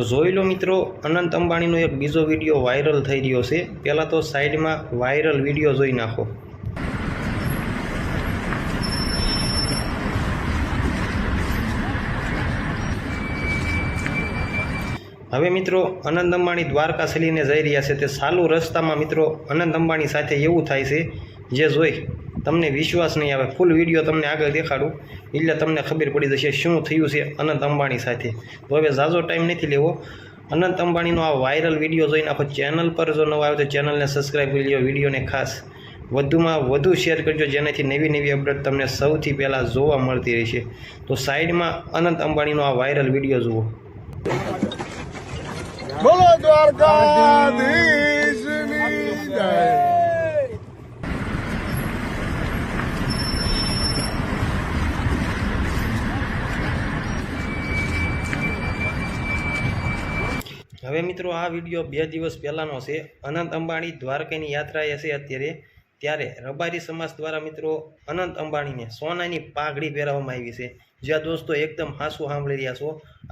તો જોઈ લો મિત્રો, અનંત અંબાણીનો એક બીજો વીડિયો વાયરલ થઈ રહ્યો છે. પહેલાં તો સાઈડમાં વાયરલ વીડિયો જોઈ નાખો. હવે મિત્રો, અનંત અંબાણી દ્વારકા સલીને જઈ રહ્યા છે. તે સાલું રસ્તામાં મિત્રો, અનંત અંબાણી સાથે એવું થાય છે, જે જોઈ તમને વિશ્વાસ નહીં આવે ફૂલ વીડિયો તમને આગળ દેખાડું. એટલે તમને ખબર પડી જશે શું થયું છે અનંત અંબાણી સાથે. તો હવે ઝાઝો ટાઈમ નથી લેવો. અનંત અંબાણીનો આ વાયરલ વીડિયો જોઈને આખો ચેનલ પર જો નવો આવે તો ચેનલને સબસ્ક્રાઈબ કરી લો વિડીયોને ખાસ. વધુમાં વધુ શેર કરજો, જેનાથી નવી નવી અપડેટ તમને સૌથી પહેલાં જોવા મળતી રહેશે. તો સાઈડમાં અનંત અંબાણીનો આ વાયરલ વીડિયો જુઓ. બોલો દ્વારકાધીશની હવે મિત્રો આ વીડિયો બે દિવસ પહેલાંનો છે. અનંત અંબાણી દ્વારકાની યાત્રાએ છે અત્યારે. ત્યારે રબારી સમાજ દ્વારા મિત્રો અનંત અંબાણીને સોનાની પાઘડી પહેરાવવામાં આવી છે. જ્યાં દોસ્તો એકદમ હાંસુ સાંભળી રહ્યા છો,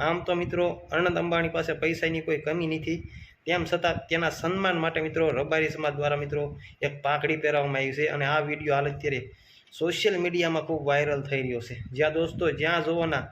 આમ તો મિત્રો અનંત અંબાણી પાસે પૈસાની કોઈ કમી નથી. તેમ છતાં તેના સન્માન માટે મિત્રો રબારી સમાજ દ્વારા મિત્રો એક પાઘડી પહેરાવવામાં આવી છે અને આ વીડિયો હાલ અત્યારે સોશિયલ મીડિયામાં ખૂબ વાયરલ થઈ રહ્યો છે. જ્યાં દોસ્તો જ્યાં જોવાના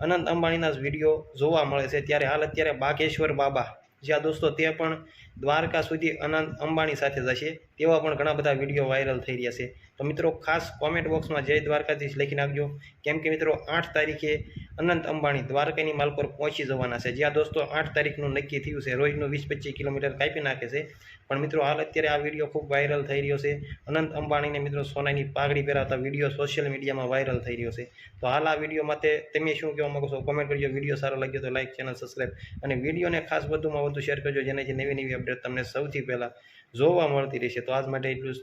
અનંત અંબાણીના જ વીડિયો જોવા મળે છે. ત્યારે હાલ અત્યારે બાઘેશ્વર બાબા, જ્યાં દોસ્તો તે પણ દ્વારકા સુધી અનંત અંબાણી સાથે જશે, તેવા પણ ઘણા બધા વીડિયો વાયરલ થઈ રહ્યા છે. તો મિત્રો, ખાસ કોમેન્ટ બોક્સમાં જય દ્વારકાધીશ લખી નાખજો. કેમ કે મિત્રો, આઠ તારીખે અનંત અંબાણી દ્વારકાની માલ પર પહોંચી જવાના છે. જ્યાં દોસ્તો આઠ તારીખનું નક્કી થયું છે. રોજનું વીસ પચીસ કિલોમીટર કાપી નાખે છે. પણ મિત્રો, હાલ અત્યારે આ વીડિયો ખૂબ વાયરલ થઈ રહ્યો છે. અનંત અંબાણીને મિત્રો સોનાની પાઘડી પહેરાતા વીડિયો સોશિયલ મીડિયામાં વાયરલ થઈ રહ્યો છે. તો હાલ આ વીડિયો માટે તમે શું કહેવા માગો છો? કોમેન્ટ કરજો. વીડિયો સારો લાગ્યો તો લાઇક ચેનલ સબસ્ક્રાઈબ અને વિડીયોને ખાસ વધુમાં વધુ શેર કરજો, જેનાથી નવી નવી અપડેટ તમને સૌથી પહેલાં જોવા મળતી રહેશે. તો આજ માટે એટલું જ.